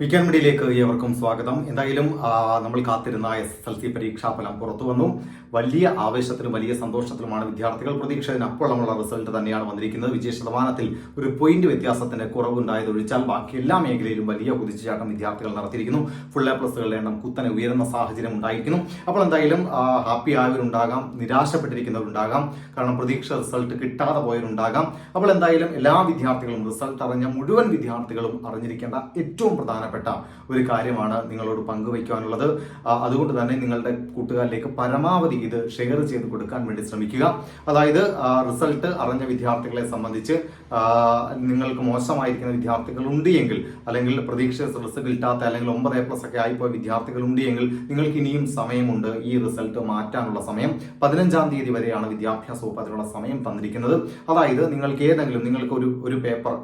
Weekend മീഡിയയിലേക്ക് ഏവർക്കും സ്വാഗതം. എന്തായാലും നമ്മൾ കാത്തിരുന്ന എസ് എസ് എൽ സി പരീക്ഷാ ഫലം പുറത്തു വന്നു. വലിയ ആവേശത്തിലും വലിയ സന്തോഷത്തിലുമാണ് വിദ്യാർത്ഥികൾ പ്രതീക്ഷതിനപ്പുറമുള്ള റിസൾട്ട് തന്നെയാണ് വന്നിരിക്കുന്നത്. വിജയ ശതമാനത്തിൽ ഒരു പോയിന്റ് വ്യത്യാസത്തിന് കുറവുണ്ടായത് ഒഴിച്ചാൽ ബാക്കി എല്ലാ മേഖലയിലും വലിയ കുതിച്ചുചാട്ടം വിദ്യാർത്ഥികൾ നടത്തിയിരിക്കുന്നു. ഫുൾ എ പ്ലസുകളുടെ എണ്ണം കുത്തനെ ഉയരുന്ന സാഹചര്യം ഉണ്ടായിരിക്കുന്നു. അപ്പോൾ എന്തായാലും ഹാപ്പി ആയവരുണ്ടാകാം നിരാശപ്പെട്ടിരിക്കുന്നവരുണ്ടാകാം. കാരണം പ്രതീക്ഷ റിസൾട്ട് കിട്ടാതെ പോയവരുണ്ടാകാം. അപ്പോൾ എന്തായാലും എല്ലാ വിദ്യാർത്ഥികളും റിസൾട്ട് അറിഞ്ഞ മുഴുവൻ വിദ്യാർത്ഥികളും അറിഞ്ഞിരിക്കേണ്ട ഏറ്റവും പ്രധാനപ്പെട്ട ഒരു കാര്യമാണ് നിങ്ങളോട് പങ്കുവയ്ക്കാനുള്ളത് അതുകൊണ്ട് തന്നെ നിങ്ങളുടെ കൂട്ടുകാരിലേക്ക് പരമാവധി ഇത് ഷെയർ ചെയ്ത് കൊടുക്കാൻ വേണ്ടി ശ്രമിക്കുക. അതായത് റിസൾട്ട് അറിഞ്ഞ വിദ്യാർത്ഥികളെ സംബന്ധിച്ച് നിങ്ങൾക്ക് മോശമായിരിക്കുന്ന വിദ്യാർത്ഥികൾ ഉണ്ട് എങ്കിൽ അല്ലെങ്കിൽ പ്രതീക്ഷ റിസൾട്ട് കിട്ടാത്ത അല്ലെങ്കിൽ ഒമ്പത് എ പ്ലസ് ഒക്കെ ആയിപ്പോയ വിദ്യാർത്ഥികൾ ഉണ്ട് എങ്കിൽ നിങ്ങൾക്ക് ഇനിയും സമയമുണ്ട് ഈ റിസൾട്ട് മാറ്റാനുള്ള സമയം. പതിനഞ്ചാം തീയതി വരെയാണ് വിദ്യാഭ്യാസ വകുപ്പ് അതിനുള്ള സമയം തന്നിരിക്കുന്നത്. അതായത് നിങ്ങൾക്ക് ഏതെങ്കിലും നിങ്ങൾക്ക് ഒരു ഒരു പേപ്പർ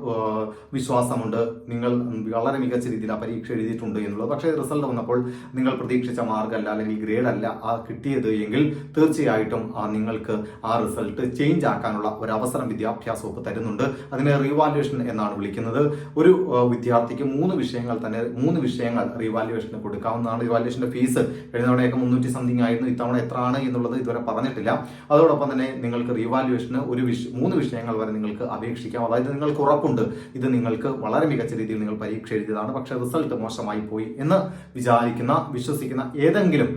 വിശ്വാസമുണ്ട് നിങ്ങൾ വളരെ മികച്ച രീതിയിൽ ആ പരീക്ഷ എഴുതിയിട്ടുണ്ട് എന്നുള്ളത്. പക്ഷേ റിസൾട്ട് വന്നപ്പോൾ നിങ്ങൾ പ്രതീക്ഷിച്ച മാർക്കല്ല അല്ലെങ്കിൽ ഗ്രേഡ് അല്ല ആ കിട്ടിയത് എങ്കിൽ തീർച്ചയായിട്ടും ആ നിങ്ങൾക്ക് ആ റിസൾട്ട് ചേഞ്ച് ആക്കാനുള്ള ഒരു അവസരം വിദ്യാഭ്യാസ വകുപ്പ് തരുന്നുണ്ട്. അതിനെ റീവാലുവേഷൻ എന്നാണ് വിളിക്കുന്നത്. ഒരു വിദ്യാർത്ഥിക്ക് മൂന്ന് വിഷയങ്ങൾ തന്നെ മൂന്ന് വിഷയങ്ങൾ റീവാലുവേഷന് കൊടുക്കാവുന്നതാണ്. റീവാലുവേഷന്റെ ഫീസ് കഴിഞ്ഞ തവണയൊക്കെ മുന്നൂറ്റി സംതിങ് ആയിരുന്നു. ഇത്തവണ എത്ര ആണ് എന്നുള്ളത് ഇതുവരെ പറഞ്ഞിട്ടില്ല. അതോടൊപ്പം തന്നെ നിങ്ങൾക്ക് റീവാലുവേഷന് ഒരു വിഷ മൂന്ന് വിഷയങ്ങൾ വരെ നിങ്ങൾക്ക് അപേക്ഷിക്കാം. അതായത് നിങ്ങൾക്ക് ഉറപ്പുണ്ട്. ഇത് നിങ്ങൾക്ക് വളരെ മികച്ച രീതിയിൽ നിങ്ങൾ പരീക്ഷ എഴുതിയതാണ്. പക്ഷേ റിസൾട്ട് മോശമായി പോയി എന്ന് വിചാരിക്കുന്ന വിശ്വസിക്കുന്ന ഏതെങ്കിലും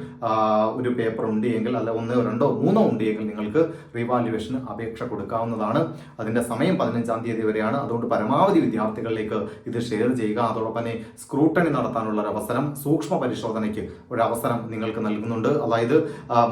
ഒരു പേപ്പർ ഉണ്ട് എങ്കിൽ അല്ല ഒന്നോ രണ്ടോ മൂന്നോ ഉണ്ട് എങ്കിൽ നിങ്ങൾക്ക് റീവാലുവേഷന് അപേക്ഷ കൊടുക്കാവുന്നതാണ്. അതിന്റെ സമയം പതിനഞ്ചാം തീയതി വരെയാണ്. അതുകൊണ്ട് പരമാവധി വിദ്യാർത്ഥികളിലേക്ക് ഇത് ഷെയർ ചെയ്യുക. അതോടൊപ്പം തന്നെ സ്ക്രൂട്ടണി നടത്താനുള്ള ഒരു അവസരം സൂക്ഷ്മ പരിശോധനയ്ക്ക് ഒരു അവസരം നിങ്ങൾക്ക് നൽകുന്നുണ്ട്. അതായത്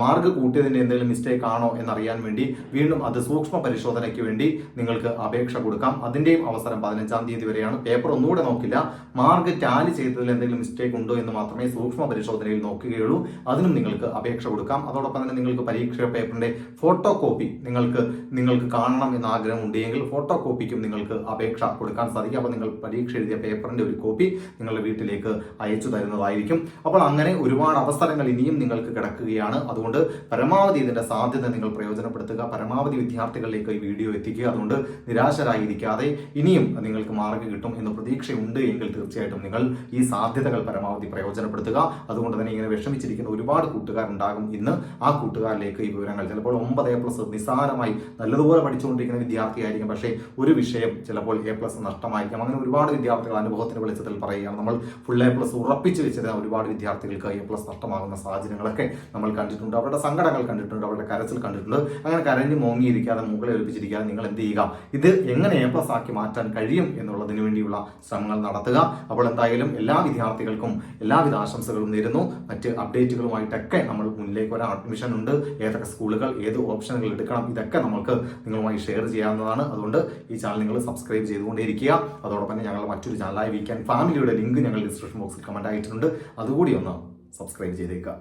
മാർക്ക് കൂട്ടിയതിന്റെ എന്തെങ്കിലും മിസ്റ്റേക്ക് ആണോ എന്നറിയാൻ വേണ്ടി വീണ്ടും അത് സൂക്ഷ്മ പരിശോധനയ്ക്ക് വേണ്ടി നിങ്ങൾക്ക് അപേക്ഷ കൊടുക്കാം. അതിന്റെയും അവസരം പതിനഞ്ചാം തീയതി വരെയാണ്. പേപ്പർ ഒന്നുകൂടെ നോക്കില്ല. മാർക്ക് ടാലി ചെയ്തതിൽ എന്തെങ്കിലും മിസ്റ്റേക്ക് ഉണ്ടോ എന്ന് മാത്രമേ സൂക്ഷ്മ പരിശോധനയിൽ നോക്കുകയുള്ളൂ. അതിനും നിങ്ങൾക്ക് അപേക്ഷ കൊടുക്കാം. അതോടൊപ്പം തന്നെ നിങ്ങൾക്ക് പരീക്ഷാ പേപ്പറിന്റെ ഫോട്ടോ കോപ്പി നിങ്ങൾക്ക് നിങ്ങൾക്ക് കാണണം എന്ന ആഗ്രഹം ഉണ്ടെങ്കിൽ ഫോട്ടോ കോപ്പിക്കും നിങ്ങൾക്ക് അപേക്ഷ കൊടുക്കാൻ സാധിക്കും. അപ്പോൾ നിങ്ങൾ പരീക്ഷ എഴുതിയ പേപ്പറിന്റെ ഒരു കോപ്പി നിങ്ങളുടെ വീട്ടിലേക്ക് അയച്ചു തരുന്നതായിരിക്കും. അപ്പോൾ അങ്ങനെ ഒരുപാട് അവസരങ്ങൾ ഇനിയും നിങ്ങൾക്ക് കിടക്കുകയാണ്. അതുകൊണ്ട് പരമാവധി ഇതിന്റെ സാധ്യത നിങ്ങൾ പ്രയോജനപ്പെടുത്തുക. പരമാവധി വിദ്യാർത്ഥികളിലേക്ക് ഈ വീഡിയോ എത്തിക്കുക. അതുകൊണ്ട് നിരാശരായിരിക്കാതെ ഇനിയും നിങ്ങൾക്ക് മാർക്ക് കിട്ടും എന്ന് പ്രതീക്ഷയുണ്ട് എങ്കിൽ തീർച്ചയായിട്ടും നിങ്ങൾ ഈ സാധ്യതകൾ പരമാവധി പ്രയോജനപ്പെടുത്തുക. അതുകൊണ്ട് തന്നെ ഇങ്ങനെ വിഷമിച്ചിരിക്കുന്ന ഒരുപാട് കൂട്ടുകാരുണ്ടാകും ഇന്ന്. ആ കൂട്ടുകാരിലേക്ക് ഈ വിവരങ്ങൾ ചിലപ്പോൾ ഒമ്പത് എ പ്ലസ് നിസ്സാരമായി നല്ലതുപോലെ പഠിച്ചുകൊണ്ടിരിക്കുന്ന വിദ്യാർത്ഥിയായിരിക്കും. പക്ഷേ ഒരു വിഷയം ചിലപ്പോൾ എ പ്ലസ് നഷ്ടമായിരിക്കാം. അങ്ങനെ ഒരുപാട് വിദ്യാർത്ഥികൾ അനുഭവത്തിന് വെളിച്ചത്തിൽ പറയുകയാണ്. നമ്മൾ ഫുൾ എ പ്ലസ് ഉറപ്പിച്ച് വെച്ചിരുന്ന ഒരുപാട് വിദ്യാർത്ഥികൾക്ക് എ പ്ലസ് നഷ്ടമാകുന്ന സാഹചര്യങ്ങളൊക്കെ നമ്മൾ കണ്ടിട്ടുണ്ട്. അവരുടെ സങ്കടങ്ങൾ കണ്ടിട്ടുണ്ട്. അവരുടെ കരച്ചിൽ കണ്ടിട്ടുണ്ട്. അങ്ങനെ കരഞ്ഞ് മോങ്ങിയിരിക്കാതെ മുകളിൽ ഒലിപ്പിച്ചിരിക്കാതെ നിങ്ങൾ എന്ത് ചെയ്യുക? ഇത് എങ്ങനെ എ പ്ലസ് ആക്കി മാറ്റാൻ കഴിയും എന്നുള്ളതിന് വേണ്ടിയുള്ള ശ്രമങ്ങൾ നടത്തുക. അപ്പോൾ എന്തായാലും എല്ലാ വിദ്യാർത്ഥികൾക്കും എല്ലാവിധ ആശംസകളും നേരുന്നു. മറ്റ് അപ്ഡേറ്റുകളുമായിട്ടൊക്കെ നമ്മൾ മുന്നിലേക്ക് വരാൻ അഡ്മിഷൻ ഉണ്ട്. ഏതൊക്കെ സ്കൂളുകൾ ഏത് ഓപ്ഷനുകൾ എടുക്കണം ഇതൊക്കെ നമ്മൾക്ക് നിങ്ങളുമായി ഷെയർ ചെയ്യാവുന്നതാണ്. അതുകൊണ്ട് ഈ ചാനൽ നിങ്ങൾ സബ്സ്ക്രൈബ് ചെയ്തുകൊണ്ടിരിക്കുക അതോടൊപ്പം തന്നെ ഞങ്ങൾ മറ്റൊരു ചാനലായി വീക്കാൻ ഫാമിലിയുടെ ലിങ്ക് ഞങ്ങൾ ഡിസ്ക്രിപ്ഷൻ ബോക്സിൽ കമന്റ് ആയിട്ടുണ്ട്. അതുകൂടി ഒന്ന് സബ്സ്ക്രൈബ് ചെയ്തേക്കുക.